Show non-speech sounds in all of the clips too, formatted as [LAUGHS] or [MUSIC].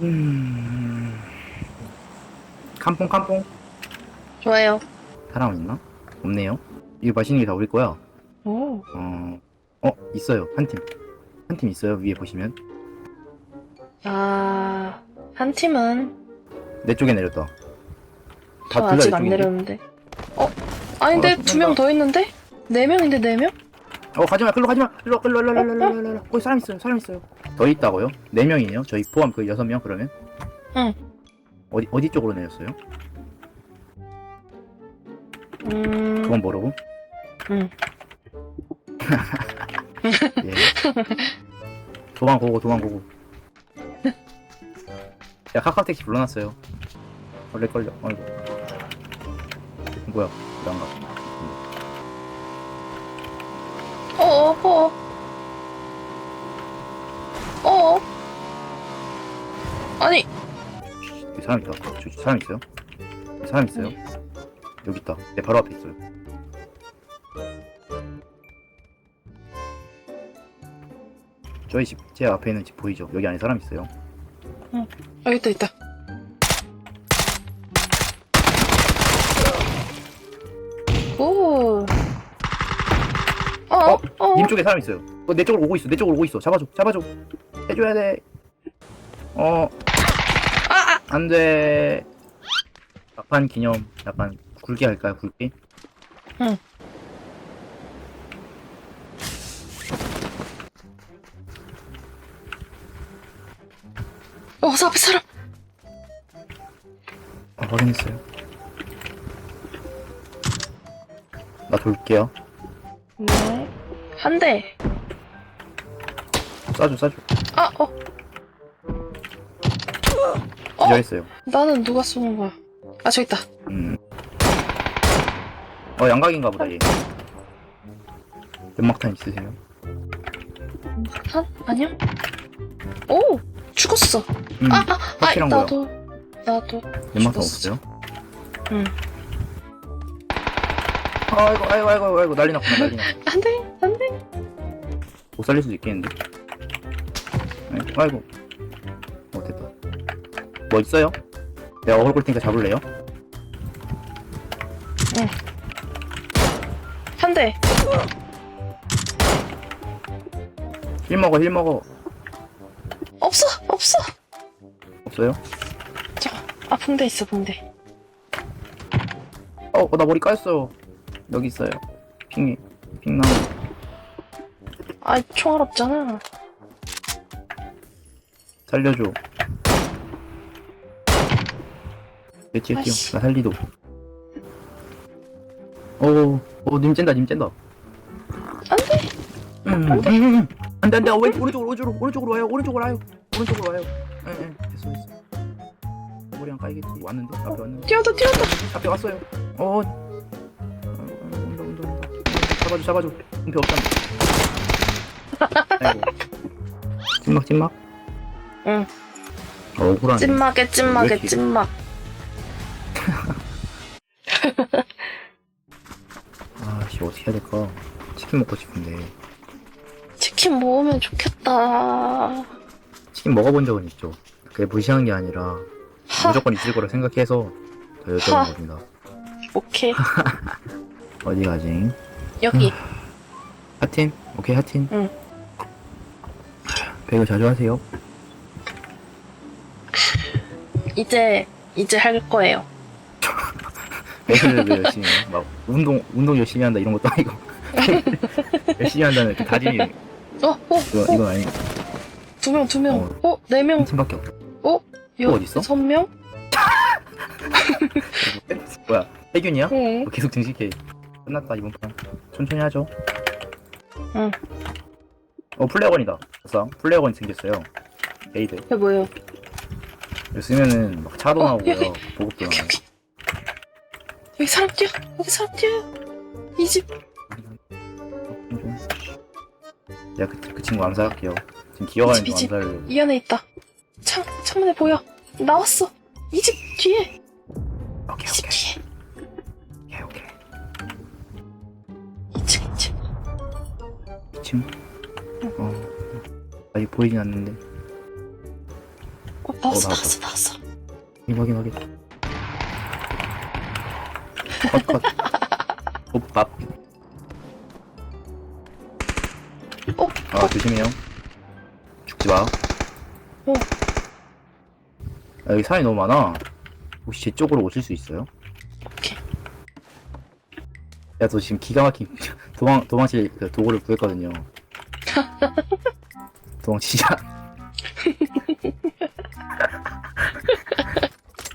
음. 캄뽕 캄뽕 좋아요. 사람 있나? 없네요. 이거 맛있는 게 다 우리 거야. 오. 어, 어 있어요 한 팀. 한 팀 있어요 위에 보시면 아, 한 팀은 내 쪽에 내렸다. 저 둘다 아직 내 안 쪽인데? 내렸는데. 어? 아닌데 어, 두 명 더 있는데? 네 명인데 네 명? 어 가지마 글로 가지마 글로 글로 글로 글로 글로 글로 글로 거기 사람 있어요 사람 있어요. 더 있다고요? 네 명이네요. 저희 포함 그 여섯 명 그러면? 응. 어디 어디 쪽으로 내렸어요? 음. 그건 모르고. 응. [LAUGHS] 예. 도망고고 도망고고. 야 카카오 택시 불러놨어요. 원래 걸려. 아이고. 뭐야? 왜안 가? 어어, 어어. 어어. 아니, 여기 사람 있다. 저, 저 사람 있어요? 여기 사람 있어요? 여기 있다. 내 바로 앞에 있어요. 저희 집, 제 앞에 있는 집 보이죠? 여기 안에 사람 있어요. 여기 있다, 있다. 오. 어, 어, 어. 님 쪽에 사람 있어요. 어, 내 쪽으로 오고 있어. 내 쪽으로 오고 있어. 잡아줘. 잡아줘. 해줘야 돼. 어. 아, 안 돼. 막판 기념 약간 굵게 할까요? 굵게? 응. 어, 저 앞에 사람. 아, 확인했어요. 나 돌게요. 네. 한 대. 쏴줘, 쏴줘. 아, 어. 어? 기절했어요. 나는 누가 쏘는 거야? 아, 저기 있다. 음. 어, 양각인가 보다, 얘. 연막탄 있으세요? 한? 아니요? 오! 죽었어. 음, 아, 아, 아, 확실한 거야. 나도. 나도. 연막탄 죽었어. 없어요? 응. 아이고, 아이고, 아이고, 아이고, 난리 났구나, 난리 났 안 돼. 못 살릴 수도 있겠는데? 아이고, 아이고. 어, 됐다. 뭐 있어요? 내가 어글 볼 테니까 잡을래요? 한 대. 힐 먹어, 힐 먹어. 없어, 없어. 없어요? 저, 아, 붕대 있어, 붕대. 어, 어, 나 머리 까였어요. 여기 있어요. 핑이, 핑 나무. 아, 총알 없잖아. 살려줘. 내 뒤에 뛰어. 아이씨. 나 살리도. 오, 오, 님 쨘다, 님 쨘다. 안 돼. 음, 음, 음, 음. 안 돼, 안 돼. 어, 왼, 오른쪽으로, 오른쪽으로, 오른쪽으로 와요. 오른쪽으로 와요. 오른쪽으로 와요. 예, 예, 됐어, 됐어. 머리 안 까이겠지. 왔는데? 앞에 왔는데? 뛰어다, 뛰어다. 앞에 왔어요. 어. 아이고, 아이고, 온다, 온다, 온다. 잡아줘, 잡아줘. 은폐 없잖아. 아이고. 찐막, 찐막? 응. 어, 억울하네. 찐막에, 왜 찐막에, 이렇게- 찐막. [LAUGHS] 아씨, 어떻게 해야 될까? 치킨 먹고 싶은데. 치킨 먹으면 좋겠다. 치킨 먹어본 적은 있죠. 그게 무시한 게 아니라 하, 무조건 있을 거라 생각해서 더 하. 여쭤본 겁니다. 오케이. [LAUGHS] 어디 가지? 여기. 하틴? 오케이, 하틴. 응. 배그 자주 하세요. 이제, 이제 할 거예요. [LAUGHS] 배그를 왜 열심히 해요? 막 운동 운동 열심히 한다 이런 것도 아니고 [LAUGHS] 열심히 한다는 그 다짐이 어, 어, 이거 이건 아니 두 명, 두 명. 어, 네 명. 한 팀밖에 없어. 여- 어딨어? 여섯 명? [LAUGHS] 뭐야? 해균이야? 응. 뭐 계속 증식해. 끝났다 이번 판. 천천히 하죠. 응. 어 플레어건이다. 아싸 플레어건이 생겼어요. 에이드. 이게 뭐예요? 이거 쓰면은 막 차도 어, 나오고요. 여기. 보급도 여기, 나오고. 여기. 여기 사람 뛰어. 여기 사람 뛰어. 이 집. 내가 그, 그 친구 암살할게요. 지금 기어가는 중 미치. 암살. 이 안에 있다. 창, 창문에 보여. 나왔어. 이 집 뒤에. 오케이 이 집 오케이 뒤에. 오케이 오케이. 2층, 2층. 2층? 어 아직 보이진 않는데. 어, 나왔어, 나왔다. 나왔어, 나왔어. 확인 확인 확인 컷 컷 오 밥 [LAUGHS] 어, 아 조심해요 죽지 마 어. 아, 여기 사람이 너무 많아 혹시 제 쪽으로 오실 수 있어요? 오케이. 야너 지금 기가 막힌 [LAUGHS] 도망 도망칠 그 도구를 구했거든요 [LAUGHS] 도망치자 [LAUGHS]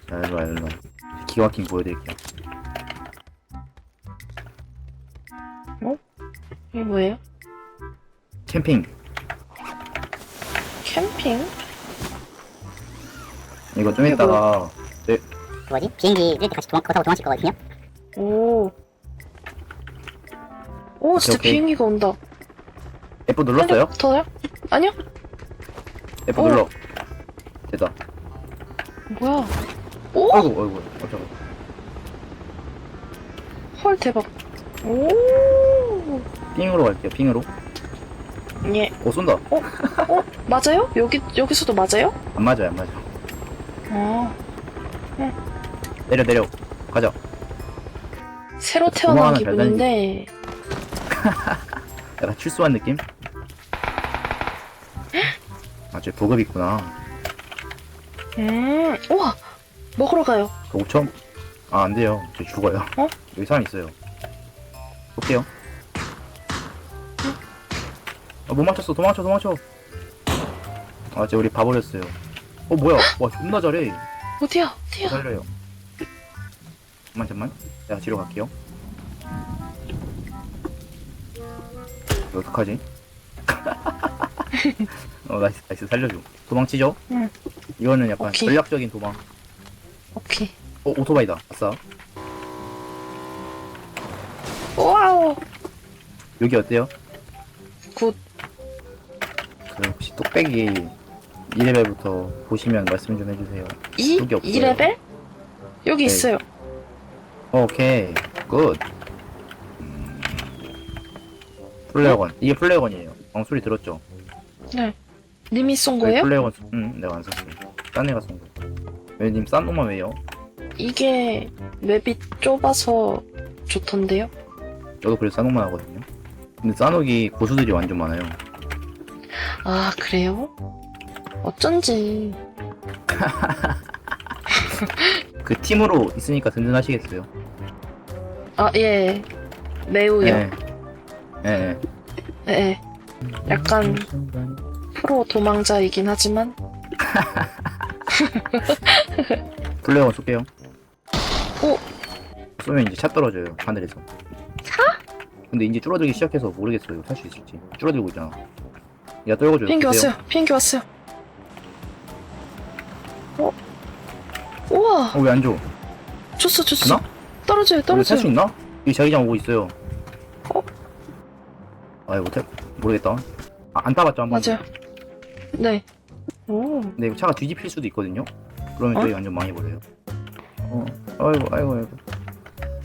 자 일로와 일로와 기가 막힌 거 보여드릴게요 이게 뭐예요? 캠핑 캠핑? 이거 좀 이따가 뭐지? 비행기 뜰때 같이 도망, 그거 타고 도망칠 거거든요? 오. 오, 진짜 오케이. 비행기가 온다. F 눌렀어요? 터요? 아니요? F 어. 눌러 됐다 뭐야? 오! 어이구 어이구 깜짝아 헐, 대박. 오. 핑으로 갈게요 핑으로 예. 오 쏜다 어? 맞아요? 여기, 여기서도 맞아요? 안 맞아요 안 맞아 아. 내려 내려 가자 새로 태어난 기분인데. [LAUGHS] 약간 출소한 느낌? 아, 저 보급 있구나. 음, 우와! 먹으러 가요. 저 5천? 아, 안 돼요. 저 죽어요. 어? 여기 사람 있어요. 볼게요. 아, 못 맞췄어. 도망쳐, 도망쳐. 아, 쟤 우리 봐버렸어요. 어, 뭐야. 와, 존나 잘해. 어디야? 어디야? 살려요. 잠만, 잠만. 내가 뒤로 갈게요. 어떡하지? [LAUGHS] 어, 나이스, 나이스. 살려줘. 도망치죠? 응. 이거는 약간 오케이. 전략적인 도망. 오케이. 어, 오토바이다. 아싸. 와우! 여기 어때요? 굿. 그 혹시 뚝배기 2레벨부터 보시면 말씀 좀 해주세요. 이? 여기 없어요. 2레벨? 여기 네. 있어요. 어, 오케이. 굿. 음. 플레어건. 이게 플레어건이에요. 방 소리 들었죠? 네. 님이 쏜 네, 거예요? 플레어건. 응, 내가 안 샀어요. 딴 애가 쏜 거야. 왜님 싼 놈만 왜요? 이게 맵이 좁아서 좋던데요? 저도 그래서 싼 놈만 하거든요. 근데 싼 옥이 고수들이 완전 많아요. 아, 그래요? 어쩐지. [LAUGHS] 그 팀으로 있으니까 든든하시겠어요? 아, 예. 매우요. 네. 네. 예. 예. 약간 프로 도망자이긴 하지만 플레어건 쏠게요. 오! 쏘면 이제 차 떨어져요. 하늘에서. 차? 근데 이제 줄어들기 시작해서 모르겠어요. 탈수 있을지. 줄어들고 있잖아. 야, 떨궈줘요. 비행기. 왔어요. 비행기 왔어요. 어? 우와! 어, 왜 안 줘? 줬어, 줬어. 주나? 떨어져요, 떨어져요. 있나? 이 자기장 오고 있어요. 어? 아이, 못해. 모르겠다. 아, 안 따봤죠, 한 번. 맞아요. 네. 오. 근데 이거 차가 뒤집힐 수도 있거든요? 그러면 어? 저희 완전 많이 버려요. 어, 아이고, 아이고, 아이고.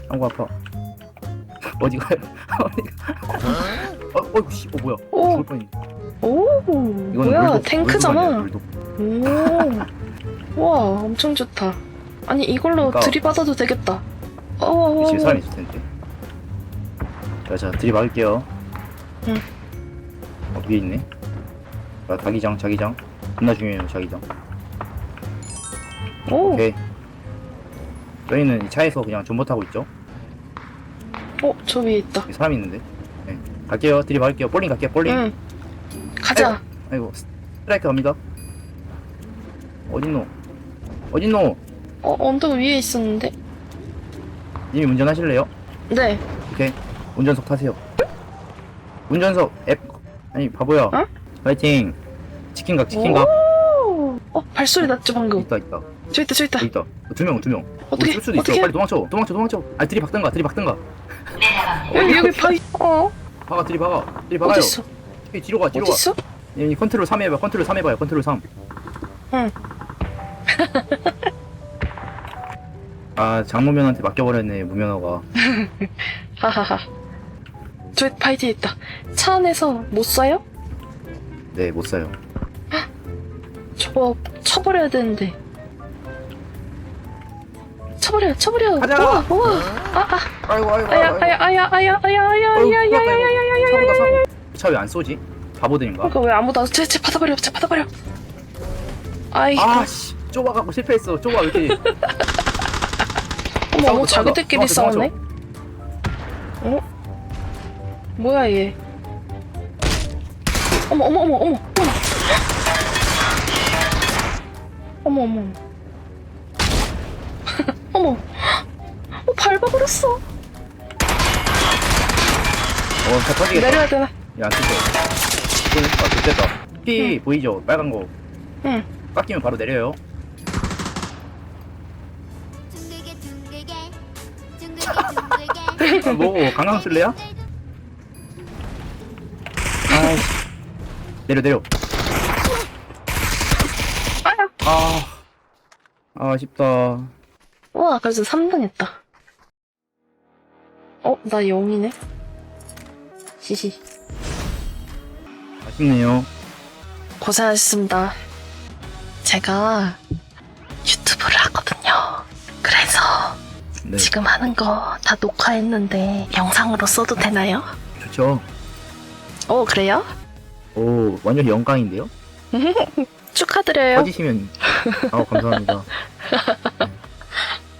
아이고, 아파. [LAUGHS] 어디 가요? [LAUGHS] 어디 가? 어, 어이구, 씨, 어, 뭐야. 오. 죽을 뻔했네. 오. 뭐야, 물독, 탱크잖아. 아니에요, 물독. 오. 와, 엄청 좋다. 아니, 이걸로 그러니까- 들이받아도 되겠다. 어. 집에 사람이 있을 텐데. 자, 자, 들이박을게요. 응. 어, 위에 있네. 자, 자기장, 자기장. 겁나 중요해요, 자기장. 오. 오케이. 저희는 이 차에서 그냥 전보 타고 있죠? 어, 저 위에 있다. 여기 사람이 있는데. 네. 갈게요. 들이박을게요. 볼링 갈게요, 볼링. 응. 가자. 아이고, 스트라이크 갑니다. 어딨노? 어딨노? 어, 언덕 위에 있었는데. 님이 운전하실래요? 네. 오케이. 운전석 타세요. 운전석 앱. 아니, 바보야. 어? 파이팅. 치킨각, 치킨각. 오. 어, 발소리 났죠, 방금. 있다, 있다. 저 있다, 저 있다. 있다. 두 명, 두 명. 어떻게, 쏠 수도 있어. 어떻게? 빨리 도망쳐. 도망쳐, 도망쳐. 아, 들이박든가, 들이박든가. 여기, 여기 바위. 어, 박아, 들이 박아. 들이 박아요. 어딨어? 예, 뒤로 가, 뒤로 가. 어딨어? 예, 컨트롤 3 해봐. 컨트롤 3 해봐요. 컨트롤 3. 응. [LAUGHS] 아, 장모면한테 맡겨버렸네, 무면허가. 하하하. 저 바위 뒤에 있다. 차 안에서 못 쏴요? 네, 못 사요. 저첫 쳐버려야 되는데. 쳐버려, 쳐버려. 가자. 우와, 우와. 아, 아, 아이고 아이고 아야, 아이고. 아야, 아야, 아야, 아야, 아야, 어휴, 아야, 큰일 아야, 났다, 아야, 이거. 아야, 아야, 사고다. 사고. 차왜 안 쏘지? 바보들인가? 그러니까 왜 아무도 안, 쟤, 쟤 받아버려, 쟤 받아버려. 아이, 아씨 좁아갖고 실패했어. 좁아 왜 이렇게? 어머, 어머, 싸우자. 자기들끼리 도망쳐, 싸우네. 어? 뭐야 얘? 어머, 어머, 어머, 어머, 어머, 어머, 어머, [LAUGHS] 어머, [GASPS] 어 밟아버렸어. 어, 다 터지겠다. 내려야 되나? 야, 진짜. 아, 됐다. 피 보이죠? 빨간 거. 응. 깎이면 바로 내려요. 둥글게 둥글게 둥글게 둥글게 아, 뭐, 강강 쓸래야? 아이씨. 내려, 내려. 아. 아, 아쉽다. 와, 그래서 3등 했다. 어, 나 0이네. 히히. 아쉽네요. 고생하셨습니다. 제가 유튜브를 하거든요. 그래서 네, 지금 하는 거 다 녹화했는데 영상으로 써도 되나요? 좋죠. 어, 그래요? 오, 완전 영광인데요? [LAUGHS] 축하드려요. 터지시면, 아 감사합니다. [LAUGHS]